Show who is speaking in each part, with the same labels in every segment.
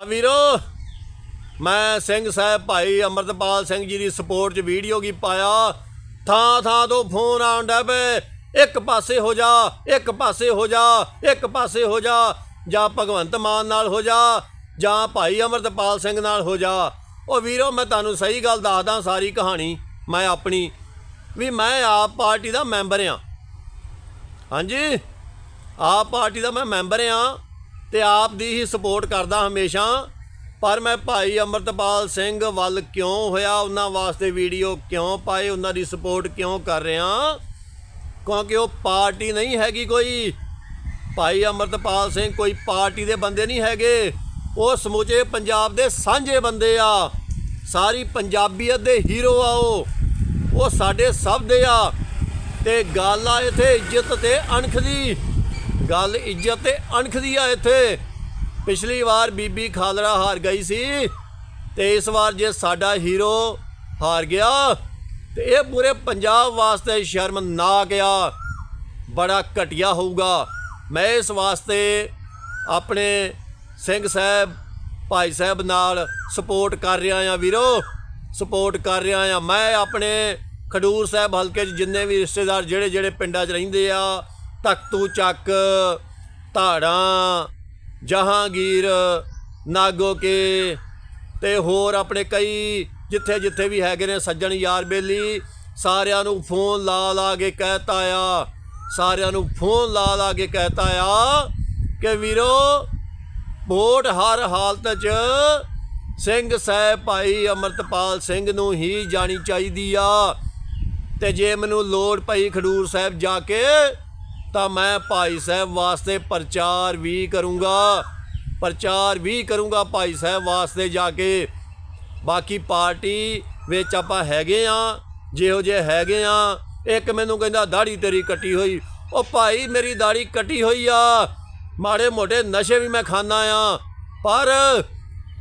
Speaker 1: ਆ ਵੀਰੋ, ਮੈਂ ਸਿੰਘ ਸਾਹਿਬ ਭਾਈ ਅਮਰਤਪਾਲ ਸਿੰਘ ਜੀ ਦੀ ਸਪੋਰਟ 'ਚ ਵੀਡੀਓ ਕੀ ਪਾਇਆ। ਥਾਂ ਥਾਂ ਤੋਂ ਫੋਨ ਆਉਂਦਾ ਵੇ। ਇੱਕ ਪਾਸੇ ਹੋ ਜਾ, ਇੱਕ ਪਾਸੇ ਹੋ ਜਾ, ਇੱਕ ਪਾਸੇ ਹੋ ਜਾ, ਜਾਂ ਭਗਵੰਤ ਮਾਨ ਨਾਲ ਹੋ ਜਾ, ਜਾਂ ਭਾਈ ਅਮਰਤਪਾਲ ਸਿੰਘ ਨਾਲ ਹੋ ਜਾ। ਉਹ ਵੀਰੋ, ਮੈਂ ਤੁਹਾਨੂੰ ਸਹੀ ਗੱਲ ਦੱਸਦਾ ਸਾਰੀ ਕਹਾਣੀ। ਮੈਂ ਆਪਣੀ, ਵੀ ਮੈਂ ਆਪ ਪਾਰਟੀ ਦਾ ਮੈਂਬਰ ਆ। ਹਾਂਜੀ? ਆਪ ਪਾਰਟੀ ਦਾ ਮੈਂ ਮੈਂਬਰ ਆ। ਤੇ ਆਪ ਦੀ ਹੀ ਸਪੋਰਟ ਕਰਦਾ ਹਮੇਸ਼ਾ। ਪਰ ਮੈਂ ਭਾਈ ਅਮਰਤਪਾਲ ਸਿੰਘ ਵੱਲ ਕਿਉਂ ਹੋਇਆ? ਉਹਨਾਂ ਵਾਸਤੇ ਵੀਡੀਓ ਕਿਉਂ ਪਾਏ? ਉਹਨਾਂ ਦੀ ਸਪੋਰਟ ਕਿਉਂ ਕਰ ਰਿਹਾ? ਕਿਉਂਕਿ ਉਹ ਪਾਰਟੀ ਨਹੀਂ ਹੈਗੀ ਕੋਈ। ਭਾਈ ਅਮਰਤਪਾਲ ਸਿੰਘ ਕੋਈ ਪਾਰਟੀ ਦੇ ਬੰਦੇ ਨਹੀਂ ਹੈਗੇ। ਉਹ ਸਮੁੱਚੇ ਪੰਜਾਬ ਦੇ ਸਾਂਝੇ ਬੰਦੇ ਆ। ਸਾਰੀ ਪੰਜਾਬੀਅਤ ਦੇ ਹੀਰੋ ਆ ਉਹ। ਉਹ ਸਾਡੇ ਸਭ ਦੇ ਆ। ਤੇ ਗੱਲ ਆ ਇੱਥੇ ਇੱਜ਼ਤ ਤੇ ਅਣਖ ਦੀ। ਗੱਲ ਇੱਜ਼ਤ ਤੇ ਅਣਖ ਦੀ ਆ ਇੱਥੇ। ਪਿਛਲੀ ਵਾਰ ਬੀਬੀ ਖਾਲੜਾ ਹਾਰ ਗਈ ਸੀ ਤੇ ਇਸ ਵਾਰ ਜੇ ਸਾਡਾ ਹੀਰੋ ਹਾਰ ਗਿਆ, ਤੇ ਇਹ ਪੂਰੇ ਪੰਜਾਬ ਵਾਸਤੇ ਸ਼ਰਮਨਾਕ ਆ। ਬੜਾ ਘਟੀਆ ਹੋਊਗਾ। ਮੈਂ ਇਸ ਵਾਸਤੇ ਆਪਣੇ ਸਿੰਘ ਸਾਹਿਬ, ਭਾਈ ਸਾਹਿਬ ਨਾਲ ਸਪੋਰਟ ਕਰ ਰਿਹਾ ਆ ਵੀਰੋ। ਸਪੋਰਟ ਕਰ ਰਿਹਾ ਆ ਮੈਂ ਆਪਣੇ ਖਡੂਰ ਸਾਹਿਬ ਹਲਕੇ 'ਚ ਜਿੰਨੇ ਵੀ ਰਿਸ਼ਤੇਦਾਰ ਜਿਹੜੇ ਜਿਹੜੇ ਪਿੰਡਾਂ 'ਚ ਰਹਿੰਦੇ ਆ ਤਖਤੂ ਚੱਕ ਧਾੜਾਂ, ਜਹਾਂਗੀਰ ਨਾਗੋਕੇ ਤੇ ਹੋਰ ਆਪਣੇ ਕਈ ਜਿੱਥੇ ਜਿੱਥੇ ਵੀ ਹੈਗੇ ਨੇ ਸੱਜਣ ਯਾਰ ਬੇਲੀ, ਸਾਰਿਆਂ ਨੂੰ ਫੋਨ ਲਾ ਲਾ ਕੇ ਕਹਿਤਾ ਆ। ਸਾਰਿਆਂ ਨੂੰ ਫੋਨ ਲਾ ਲਾ ਕੇ ਕਹਿਤਾ ਆ ਕਿ ਵੀਰੋ, ਵੋਟ ਹਰ ਹਾਲਤ 'ਚ ਸਿੰਘ ਸਾਹਿਬ ਭਾਈ ਅਮਰਤਪਾਲ ਸਿੰਘ ਨੂੰ ਹੀ ਜਾਣੀ ਚਾਹੀਦੀ ਆ। ਤੇ ਜੇ ਮੈਨੂੰ ਲੋੜ ਪਈ ਖਡੂਰ ਸਾਹਿਬ ਜਾ ਕੇ ਤਾਂ ਮੈਂ ਭਾਈ ਸਾਹਿਬ ਵਾਸਤੇ ਪ੍ਰਚਾਰ ਵੀ ਕਰੂੰਗਾ। ਪ੍ਰਚਾਰ ਵੀ ਕਰੂੰਗਾ ਭਾਈ ਸਾਹਿਬ ਵਾਸਤੇ ਜਾ ਕੇ। ਬਾਕੀ ਪਾਰਟੀ ਵਿੱਚ ਆਪਾਂ ਹੈਗੇ ਆ, ਜਿਹੋ ਜੇ ਹੈਗੇ ਆ। ਇੱਕ ਮੈਨੂੰ ਕਹਿੰਦਾ ਦਾੜੀ ਤੇਰੀ ਕੱਟੀ ਹੋਈ। ਉਹ ਭਾਈ, ਮੇਰੀ ਦਾੜੀ ਕੱਟੀ ਹੋਈ ਆ। ਮਾੜੇ ਮੋਟੇ ਨਸ਼ੇ ਵੀ ਮੈਂ ਖਾਣਾ ਆ। ਪਰ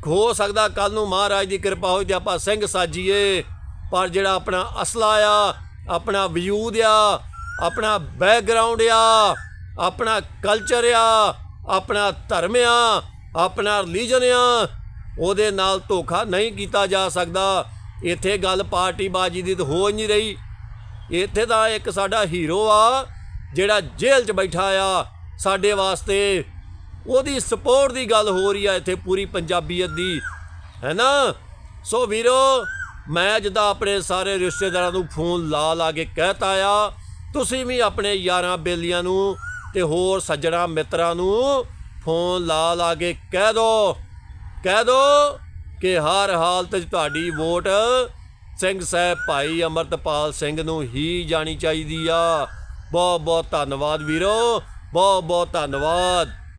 Speaker 1: ਹੋ ਸਕਦਾ ਕੱਲ ਨੂੰ ਮਹਾਰਾਜ ਦੀ ਕਿਰਪਾ ਹੋਈ ਤੇ ਆਪਾਂ ਸਿੰਘ ਸਾਜੀਏ। ਪਰ ਜਿਹੜਾ ਆਪਣਾ ਅਸਲਾ ਆ, ਆਪਣਾ ਵਜੂਦ ਆ ਆਪਣਾ ਬੈਕਗ੍ਰਾਉਂਡ ਆ, ਆਪਣਾ ਕਲਚਰ ਆ, ਆਪਣਾ ਧਰਮ ਆ, ਆਪਣਾ ਰਿਲੀਜਨ ਆ, ਉਹਦੇ ਨਾਲ ਧੋਖਾ ਨਹੀਂ ਕੀਤਾ ਜਾ ਸਕਦਾ। ਇੱਥੇ ਗੱਲ ਪਾਰਟੀ ਬਾਜੀ ਦੀ ਤਾਂ ਹੋ ਨਹੀਂ ਰਹੀ। ਇੱਥੇ ਦਾ ਇੱਕ ਸਾਡਾ ਹੀਰੋ ਆ, ਜਿਹੜਾ ਜੇਲ੍ਹ 'ਚ ਬੈਠਾ ਆ ਸਾਡੇ ਵਾਸਤੇ। ਉਹਦੀ ਸਪੋਰਟ ਦੀ ਗੱਲ ਹੋ ਰਹੀ ਆ ਇੱਥੇ ਪੂਰੀ ਪੰਜਾਬੀਅਤ ਦੀ, ਹੈ ਨਾ? ਸੋ ਵੀਰੋ, ਮੈਂ ਜਦਾਂ ਆਪਣੇ ਸਾਰੇ ਰਿਸ਼ਤੇਦਾਰਾਂ ਨੂੰ ਫੋਨ ਲਾ ਲਾ ਕੇ ਕਹਿਤਾ ਆ ਤੁਸੀਂ ਵੀ ਆਪਣੇ ਯਾਰਾਂ ਬੇਲੀਆਂ ਨੂੰ ਤੇ ਹੋਰ ਸੱਜਣਾ ਮਿੱਤਰਾਂ ਨੂੰ ਫੋਨ ਲਾ ਲਾ ਕੇ ਕਹਿ ਦੋ। ਕਹਿ ਦੋ ਕਿ ਹਰ ਹਾਲਤ 'ਚ ਤੁਹਾਡੀ ਵੋਟ ਸਿੰਘ ਸਾਹਿਬ ਭਾਈ ਅਮਰਤਪਾਲ ਸਿੰਘ ਨੂੰ ਹੀ ਜਾਣੀ ਚਾਹੀਦੀ ਆ। ਬਹੁਤ ਬਹੁਤ ਧੰਨਵਾਦ ਵੀਰੋ। ਬਹੁਤ ਬਹੁਤ ਧੰਨਵਾਦ।